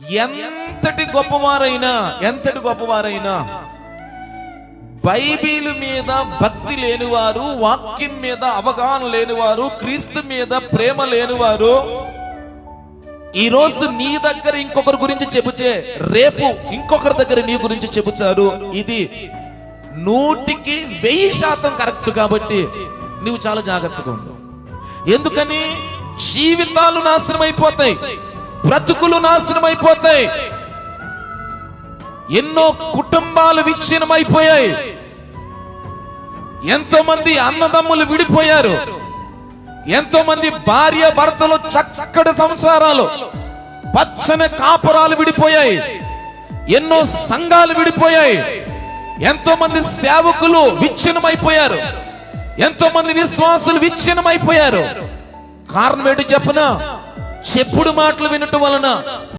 ఎంతటి గొప్పవారైనా ఎంతటి గొప్పవారైనా బైబిల్ మీద భక్తి లేనివారు వాక్యం మీద అవగాహన లేనివారు క్రీస్తు మీద ప్రేమ లేనివారు ఈరోజు నీ దగ్గర ఇంకొకరి గురించి చెబితే రేపు ఇంకొకరి దగ్గర నీ గురించి చెబుతారు. ఇది నూటికి వెయ్యి శాతం కరెక్ట్ కాబట్టి నువ్వు చాలా జాగ్రత్తగా ఉండు. ఎందుకని? జీవితాలు నాశనం అయిపోతాయి బ్రతుకులు నాశనం అయిపోతాయి ఎన్నో కుటుంబాలు విచ్ఛిన్నమైపోయాయి. ఎంతో మంది అన్నదమ్ములు విడిపోయారు. ఎంతో మంది భార్య భర్తలు చక్కటి సంసారాలు పచ్చని కాపురాలు విడిపోయాయి. ఎన్నో సంఘాలు విడిపోయాయి. ఎంతో మంది సేవకులు విచ్ఛిన్నమైపోయారు. ఎంతో మంది విశ్వాసులు విచ్ఛిన్నమైపోయారు. కారణం ఏంటి చెప్పనా? చెప్పుడు మాటలు వినటం వలన